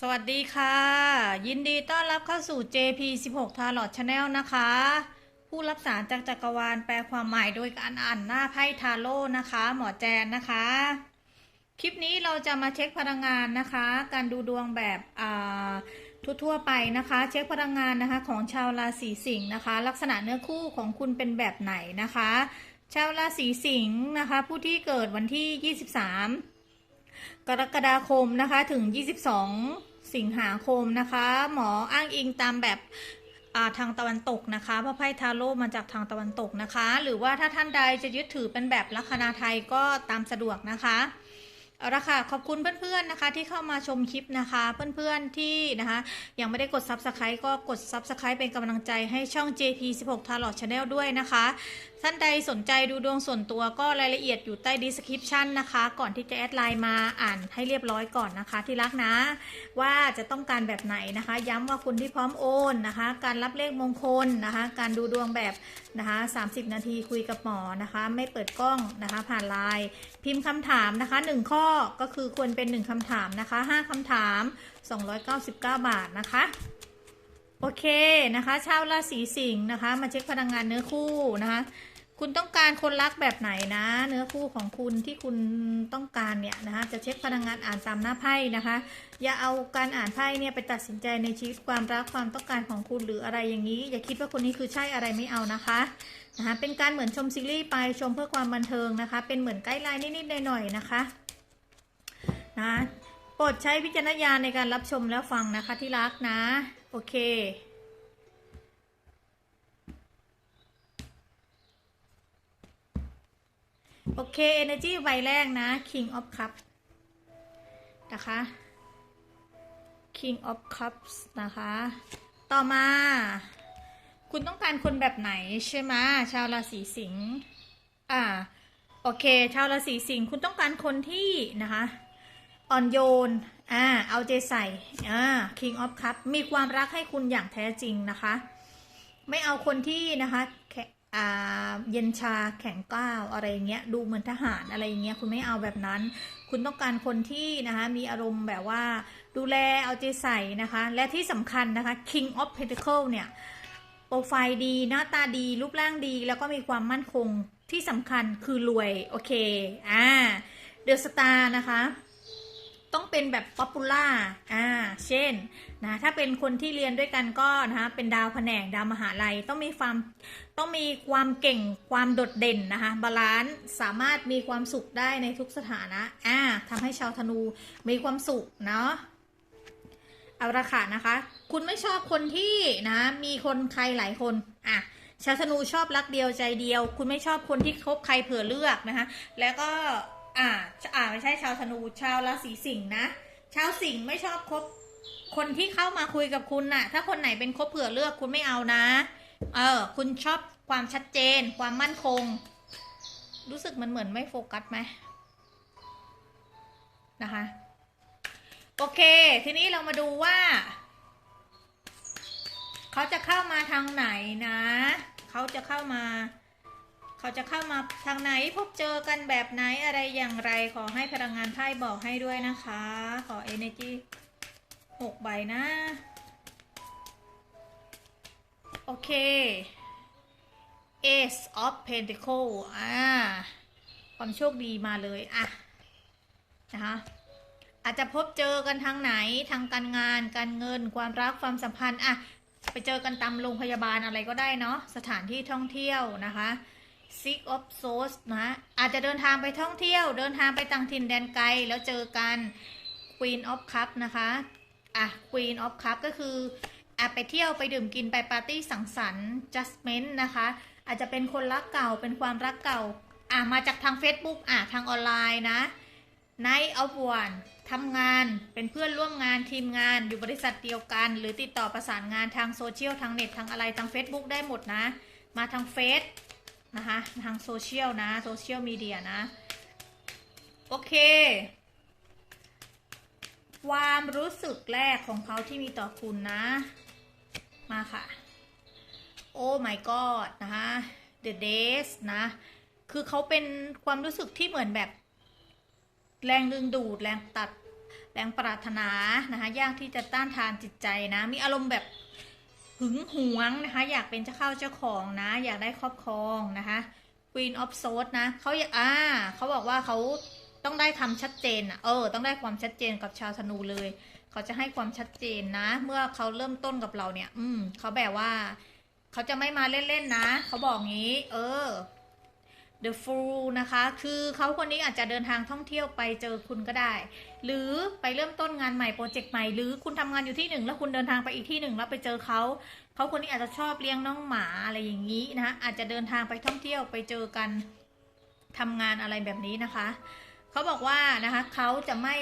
สวัสดีค่ะ ยินดีต้อนรับเข้าสู่ JP16 Tarot Channel นะคะ ผู้รับสารจากจักรวาลแปลความหมายโดยการอ่านหน้าไพ่ทาโร่นะคะ หมอแจนนะคะ คลิปนี้เราจะมาเช็คพลังงานนะคะ การดูดวงแบบทั่วๆไปนะคะ เช็คพลังงานนะคะของชาวราศีสิงห์นะคะ ลักษณะเนื้อคู่ของคุณเป็นแบบไหนนะคะ ชาวราศีสิงห์นะคะ ผู้ที่เกิดวันที่ 23 กรกฎาคมนะคะถึง 22 สิงหาคมนะคะ หมออ้างอิงตามแบบาทางตะวันตกนะคะพระไพ่ทาโร่มาจากทางตะวันตกนะคะ หรือว่าถ้าท่านใดจะยึดถือเป็นแบบลัคนาไทยก็ตามสะดวกนะคะเอาละค่ะขอบคุณเพื่อนๆนะคะที่เข้ามาชมคลิปนะคะ เพื่อนๆที่นะคะยังไม่ได้กด Subscribe ก็กด Subscribe เป็นกำลังใจให้ช่อง JP16 Tarot Channel ด้วยนะคะท่านใดสนใจดูดวงส่วนตัวก็รายละเอียดอยู่ใต้ description นะคะ ก่อนที่จะแอดไลน์มาอ่านให้เรียบร้อยก่อนนะคะ ที่รักนะ ว่าจะต้องการแบบไหนนะคะ ย้ำว่าคุณที่พร้อมโอนนะคะ การรับเลขมงคลนะคะ การดูดวงแบบนะคะ 30 นาทีคุยกับหมอนะคะ ไม่เปิดกล้องนะคะ ผ่านไลน์พิมพ์คำถามนะคะ 1 ข้อก็คือควรเป็น 1คำถามนะคะ 5คำถาม 299 บาทนะคะ โอเคนะคะ ชาวราศีสิงห์นะคะ มาเช็คพลังงานเนื้อคู่นะคะ คุณต้องการคนรักแบบไหนนะ เนื้อคู่ของคุณที่คุณต้องการเนี่ยนะคะ จะเช็คพลังงานอ่านตามหน้าไพ่นะคะ อย่าเอาการอ่านไพ่เนี่ยไปตัดสินใจในชีวิตความรักความต้องการของคุณหรืออะไรอย่างนี้ อย่าคิดว่าคนนี้คือใช่อะไรไม่เอานะคะนะคะ เป็นการเหมือนชมซีรีส์ไปชมเพื่อความบันเทิงนะคะ เป็นเหมือนไกด์ไลน์นิดๆหน่อยๆนะคะนะโปรดใช้วิจารณญาณในการรับชมแล้วฟังนะคะที่รักนะ โอเค โอเค Energy ใบแรกนะ King of Cups นะคะ King of Cups นะคะ ต่อมา คุณต้องการคนแบบไหนใช่ไหมชาวราศีสิงห์อ่า โอเค ชาวราศีสิงห์คุณต้องการคนที่นะคะ อ่อนโยน อ่าเอาใจใส่อ่า King of Cup มีความรักให้คุณอย่างแท้จริงนะคะ ไม่เอาคนที่นะคะแอ่าเย็นชาแข็งก้าวอะไรเงี้ยดูเหมือนทหารอะไรเงี้ยคุณไม่เอาแบบนั้น คุณต้องการคนที่นะคะมีอารมณ์แบบว่าดูแลเอาใจใส่นะคะ และที่สำคัญนะคะ King of Pentacle เนี่ยโปรไฟล์ดีหน้าตาดีรูปร่างดี แล้วก็มีความมั่นคงที่สำคัญคือรวย โอเค อ่าเดอะสตาร์นะคะ ต้องเป็นแบบป๊อปปูล่าอ่า เช่นนะถ้าเป็นคนที่เรียนด้วยกันก็นะคะเป็นดาวแผนกดาวมหาลัยต้องมีความต้องมีความเก่งความโดดเด่นนะคะบาลานซ์สามารถมีความสุขได้ในทุกสถานะอ่าทำให้ชาวธนูมีความสุขเนาะเอาละค่ะนะคะ คุณไม่ชอบคนที่นะมีคนใครหลายคนอะชาวธนูชอบรักเดียวใจเดียว คุณไม่ชอบคนที่คบใครเผื่อเลือกนะคะแล้วก็ อ่า อ่าไม่ใช่ชาวธนู ชาวราศีสิงห์นะ ชาวสิงห์ไม่ชอบคบคนที่เข้ามาคุยกับคุณน่ะ ถ้าคนไหนเป็นคบเผื่อเลือกคุณไม่เอานะ เออ คุณชอบความชัดเจน ความมั่นคง รู้สึกมันเหมือนไม่โฟกัสไหมนะคะ โอเค ทีนี้เรามาดูว่า เขาจะเข้ามาทางไหนนะ เขาจะเข้ามา เขาจะเข้ามาทางไหนพบเจอกันแบบไหนอะไรอย่างไร ขอให้พลังงานไพ่บอกให้ด้วยนะคะ ขอ energy หกใบนะ โอเค Ace of Pentacle อ่า ความโชคดีมาเลยอะนะคะอาจจะพบเจอกันทางไหนทางการงานการเงินความรักความสัมพันธ์อะไปเจอกันตามโรงพยาบาลอะไรก็ได้เนาะสถานที่ท่องเที่ยวนะคะ Six of Swords นะอาจจะเดินทางไปท่องเที่ยว เดินทางไปต่างถิ่นแดนไกล แล้วเจอกัน Queen of Cup นะคะอะ Queen of Cup ก็คืออะไปเที่ยวไปดื่มกินไปปาร์ตี้สังสรรค์ Justment นะคะ อาจจะเป็นคนรักเก่าเป็นความรักเก่าอะมาจากทาง Facebook อะทางออนไลน์นะ Night of One ทำงานเป็นเพื่อนร่วมงานทีมงานอยู่บริษัทเดียวกัน หรือติดต่อประสานงานทางโซเชียลทางเน็ตทางอะไรทาง Facebook ได้หมดนะ มาทางเฟซ นะคะทางโซเชียลนะโซเชียลมีเดียนะ โอเค ความรู้สึกแรกของเขาที่มีต่อคุณนะ มาค่ะ โอ้ my god นะคะ the days นะ คือเขาเป็นความรู้สึกที่เหมือนแบบ แรงดึงดูด แรงตัด แรงปรารถนานะคะยากที่จะต้านทานจิตใจนะ มีอารมณ์แบบ หึงหวงนะคะ อยากเป็นเจ้าเข้าเจ้าของนะ อยากได้ครอบครองนะคะ Queen of Swords นะเขาอยากอ่าเขาบอกว่าเขาต้องได้คำชัดเจนอะเออ ต้องได้ความชัดเจนกับชาวธนูเลย เขาจะให้ความชัดเจนนะ เมื่อเขาเริ่มต้นกับเราเนี่ย อืมเขาแบบว่า เขาจะไม่มาเล่นๆนะ เขาบอกงี้ เออ The Fool นะคะ คือเขาคนนี้อาจจะเดินทางท่องเที่ยวไปเจอคุณก็ได้ หรือไปเริ่มต้นงานใหม่โปรเจกต์ใหม่ หรือคุณทำงานอยู่ที่หนึ่งแล้วคุณเดินทางไปอีกที่หนึ่งแล้วไปเจอเขาเขาคนนี้อาจจะชอบเลี้ยงน้องหมาอะไรอย่างนี้นะคะอาจจะเดินทางไปท่องเที่ยวไปเจอกันทำงานอะไรแบบนี้นะคะเขาบอกว่านะคะเขาจะไม่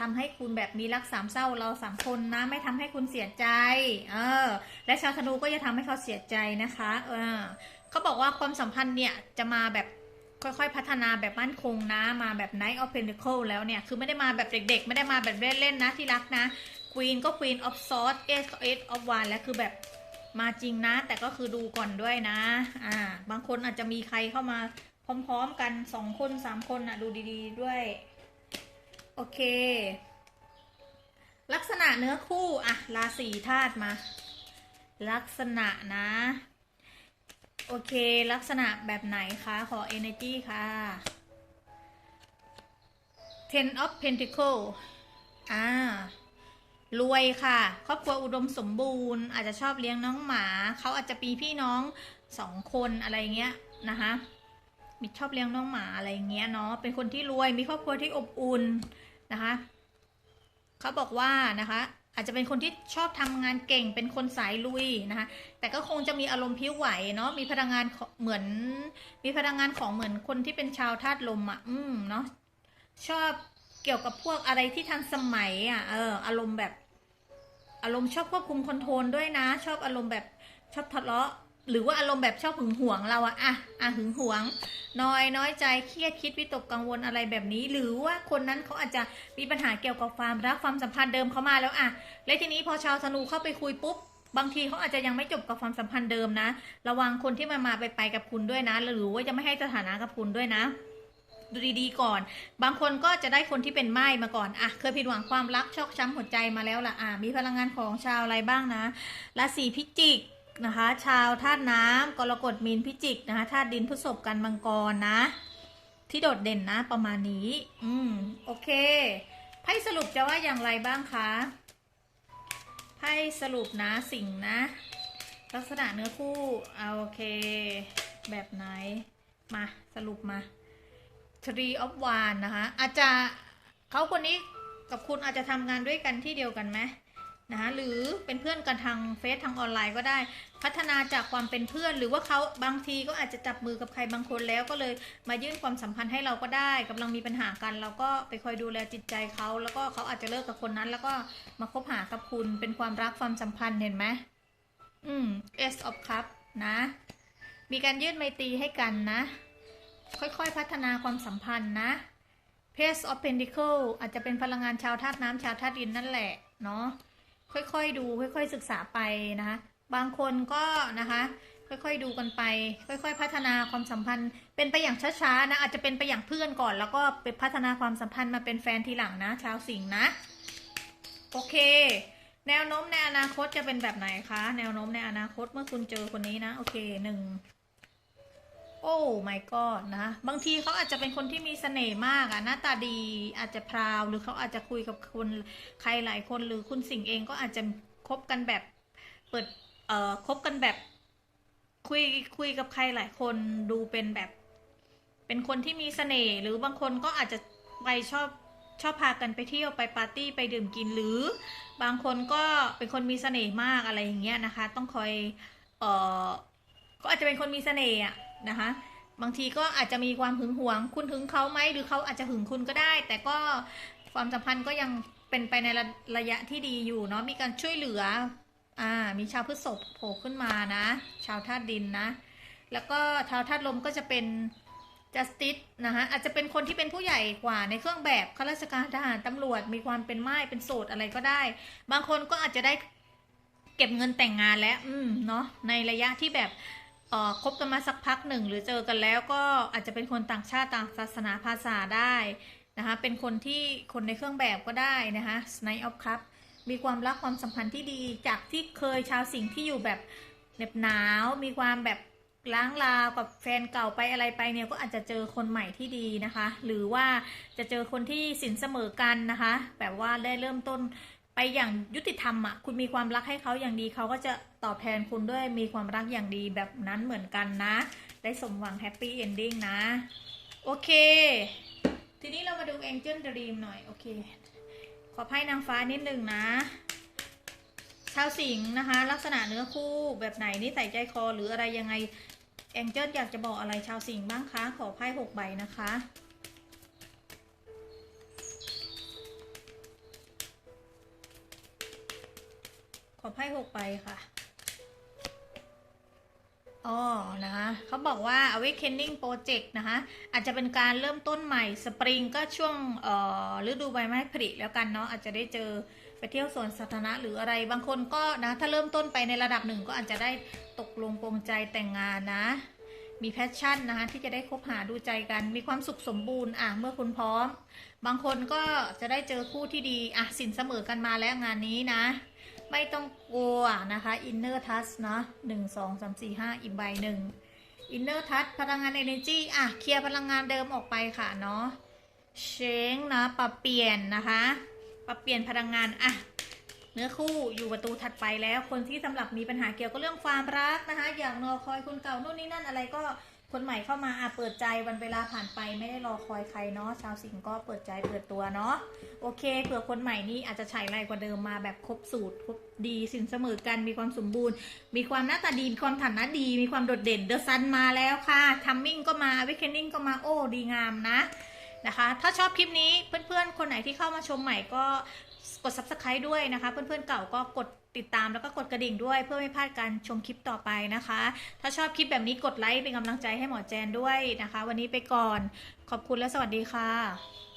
ทำให้คุณแบบมีรักสามเศร้าเราสามคนนะ ไม่ทำให้คุณเสียใจ เออ และชาวธนูก็จะทำให้เขาเสียใจนะคะ เออ เขาบอกว่าความสัมพันธ์เนี่ยจะมาแบบค่อยๆ พัฒนาแบบมั่นคงนะ มาแบบ Knight of Pentacle แล้วเนี่ย คือไม่ได้มาแบบเด็กๆ ไม่ได้มาแบบเล่นๆนะที่รักนะ Queen ก็ Queen of Swords Ace ก็ Ace of Wands แล้วคือแบบมาจริงนะ แต่ก็คือดูก่อนด้วยนะ อ่า บางคนอาจจะมีใครเข้ามาพร้อมๆกันสองคนสามคนอะดูดีๆด้วย โอเค ลักษณะเนื้อคู่อะราศีธาตุมา ลักษณะนะ โอเค ลักษณะแบบไหนคะ ขอ energy ค่ะ ten of pentacle อ่ารวยค่ะ ครอบครัวอุดมสมบูรณ์ อาจจะชอบเลี้ยงน้องหมา เขาอาจจะมีพี่น้องสองคนอะไรเงี้ยนะคะมีชอบเลี้ยงน้องหมาอะไรเงี้ยเนาะเป็นคนที่รวยมีครอบครัวที่อบอุ่นนะคะ เขาบอกว่านะคะ อาจจะเป็นคนที่ชอบทำงานเก่งเป็นคนสายลุยนะคะ แต่ก็คงจะมีอารมณ์พิ้วไหวเนาะมีพลังงานเหมือน มีพลังงานของเหมือนคนที่เป็นชาวธาตุลมอะอืมเนาะชอบเกี่ยวกับพวกอะไรที่ทันสมัยอะเอออารมณ์แบบ อารมณ์ชอบควบคุมคอนโทรลด้วยนะ ชอบอารมณ์แบบชอบทะเลาะ หรือว่าอารมณ์แบบชอบหึงหวงเราอะอะอะหึงหวง น้อยน้อยใจเครียดคิดวิตกกังวลอะไรแบบนี้ หรือว่าคนนั้นเขาอาจจะมีปัญหาเกี่ยวกับความรักความสัมพันธ์เดิมเขามาแล้วอะและทีนี้พอชาวธนูเข้าไปคุยปุ๊บบางทีเขาอาจจะยังไม่จบกับความสัมพันธ์เดิมนะ ระวังคนที่มามาไปไปกับคุณด้วยนะ หรือว่าจะไม่ให้สถานะกับคุณด้วยนะดูดีๆก่อน บางคนก็จะได้คนที่เป็นไม้มาก่อนอะเคยผิดหวังความรักชอกช้ำหัวใจมาแล้วล่ะ อะ มีพลังงานของชาวอะไรบ้างนะ ราศีพิจิก นะคะ ชาวธาตุน้ำกรกฎมีนพิจิกนะคะธาตุดินพฤษภกันมังกรนะ ที่โดดเด่นนะประมาณนี้ อืมโอเคไพ่สรุปจะว่าอย่างไรบ้างคะไพ่สรุปนะสิ่งนะ ลักษณะเนื้อคู่เอาโอเค แบบไหนมาสรุปมา Tree of w a n นะคะอาจจะเขาคนนี้กับคุณอาจจะทำงานด้วยกันที่เดียวกันไหม นะคะหรือเป็นเพื่อนกันทางเฟซทางออนไลน์ก็ได้ พัฒนาจากความเป็นเพื่อน หรือว่าเขาบางทีก็อาจจะจับมือกับใครบางคนแล้วก็เลยมายื่นความสัมพันธ์ให้เราก็ได้กำลังมีปัญหากัน เราก็ไปคอยดูแลจิตใจเขาแล้วก็เขาอาจจะเลิกกับคนนั้น แล้วก็มาคบหากับคุณเป็นความรักความสัมพันธ์เห็นไหมอืม S of Cup นะ มีการยื่นไมตรีให้กันนะ ค่อยๆพัฒนาความสัมพันธ์นะ Page of Pentacle อาจจะเป็นพลังงานชาวธาตุน้ำชาวธาตุดินนั่นแหละเนาะ ค่อยๆดู ค่อย ๆศึกษาไปนะคะบางคนก็นะคะค่อยๆดูกันไป ค่อย ๆ พัฒนาความสัมพันธ์ เป็นไปอย่างช้าๆนะอาจจะเป็นไปอย่างเพื่อนก่อน แล้วก็ไปพัฒนาความสัมพันธ์มาเป็นแฟนทีหลังนะ ชาวสิงห์นะ โอเค แนวโน้มในอนาคตจะเป็นแบบไหนคะ แนวโน้มในอนาคตเมื่อคุณเจอคนนี้นะ โอเคหนึ่ง โอ้ my god นะ บางทีเขาอาจจะเป็นคนที่มีเสน่ห์มากอะหน้าตาดีอาจจะพราว หรือเขาอาจจะคุยกับคนใครหลายคนหรือคุณสิงเองก็อาจจะคบกันแบบเปิดเอ่อคบกันแบบคุยคุยกับใครหลายคนดูเป็นแบบ เป็นคนที่มีเสน่ห์หรือบางคนก็อาจจะไปชอบชอบพากันไปเที่ยวไปปาร์ตี้ไปดื่มกินหรือบางคนก็เป็นคนมีเสน่ห์มากอะไรอย่างเงี้ยนะคะ ต้องคอยเอ่อก็อาจจะเป็นคนมีเสน่ห์อะ นะคะ บางทีก็อาจจะมีความหึงหวง คุณหึงเขาไหมหรือเขาอาจจะหึงคุณก็ได้ แต่ก็ความสัมพันธ์ก็ยังเป็นไปในระระยะที่ดีอยู่เนาะมีการช่วยเหลืออ่ามีชาวพฤษภโผล่ขึ้นมานะ ชาวธาตุดินนะ แล้วก็ชาวธาตุลมก็จะเป็น justice นะคะอาจจะเป็นคนที่เป็นผู้ใหญ่กว่าในเครื่องแบบข้าราชการทหารตำรวจมีความเป็นไม้เป็นโสดอะไรก็ได้ บางคนก็อาจจะได้เก็บเงินแต่งงานแล้ว อืม เนาะในระยะที่แบบ คบกันมาสักพักหนึ่ง หรือเจอกันแล้วก็อาจจะเป็นคนต่างชาติต่างศาสนาภาษาได้นะคะเป็นคนที่คนในเครื่องแบบก็ได้นะคะ Night of Cup มีความรักความสัมพันธ์ที่ดีจากที่เคยชาวสิงห์ที่อยู่แบบเหน็บหนาว มีความแบบล้างลาวกับแฟนเก่าไปอะไรไปเนี่ยก็อาจจะเจอคนใหม่ที่ดีนะคะ หรือว่าจะเจอคนที่สินเสมอกันนะคะ แบบว่าได้เริ่มต้น ไปอย่างยุติธรรมอะคุณมีความรักให้เขาอย่างดีเขาก็จะตอบแทนคุณด้วยมีความรักอย่างดีแบบนั้นเหมือนกันนะ ได้สมหวังแฮปปี้เอนดิ้งนะ โอเค ทีนี้เรามาดู Angel Dream หน่อย โอเค ขอไพ่นางฟ้านิดหนึ่งนะชาวสิงห์นะคะ ลักษณะเนื้อคู่แบบไหนนิสัยใจคอหรืออะไรยังไงแองเจิลอยากจะบอกอะไรชาวสิงห์บ้างคะ ขอไพ่หกใบนะคะ ไพ่หกใบค่ะอ๋อนะคะเขาบอกว่า awakening project นะคะ อาจจะเป็นการเริ่มต้นใหม่สปริงก็ช่วงเอ่อฤดูใบไม้ผลิแล้วกันเนาะอาจจะได้เจอไปเที่ยวสวนสาธารณะหรืออะไรบางคนก็นะถ้าเริ่มต้นไปในระดับหนึ่งก็อาจจะได้ตกลงปรงใจแต่งงานนะ มีแพชชั่นนะคะที่จะได้คบหาดูใจกัน มีความสุขสมบูรณ์อะเมื่อคุณพร้อม บางคนก็จะได้เจอคู่ที่ดีอะสินเสมอกันมาแล้วงานนี้นะ ไม่ต้องกลัวนะคะ inner touch นะหนึ่งสองสามสี่ห้าอีกใบหนึ่ง inner touch พลังงาน energy อะ เคลียร์พลังงานเดิมออกไปค่ะเนาะ change นะ ปรับเปลี่ยนนะคะ ปรับเปลี่ยนพลังงาน อะ เนื้อคู่อยู่ประตูถัดไปแล้ว คนที่สำหรับมีปัญหาเกี่ยวกับเรื่องความรักนะคะ อย่างรอคอยคนเก่านู่นนี่นั่นอะไรก็ คนใหม่เข้ามาอะเปิดใจวันเวลาผ่านไปไม่ได้รอคอยใครเนาะชาวสิงห์ก็เปิดใจเปิดตัวเนาะโอเคเผื่อคนใหม่นี่อาจจะใช้ไรกว่าเดิมมาแบบครบสูตรครบดีสินเสมอกันมีความสมบูรณ์ มีความหน้าตาดีมีความฐานะดี มีความโดดเด่นเดอะซันมาแล้วค่ะทัมมิ่งก็มาวิคเคนนิ่งก็มาโอ้ดีงามนะนะคะ ถ้าชอบคลิปนี้เพื่อนๆ คนไหนที่เข้ามาชมใหม่ก็กด subscribe ด้วยนะคะ เพื่อนๆเก่าก็กด ติดตามแล้วก็กดกระดิ่งด้วยเพื่อไม่พลาดการชมคลิปต่อไปนะคะ ถ้าชอบคลิปแบบนี้กดไลค์เป็นกำลังใจให้หมอแจนด้วยนะคะ วันนี้ไปก่อนขอบคุณและสวัสดีค่ะ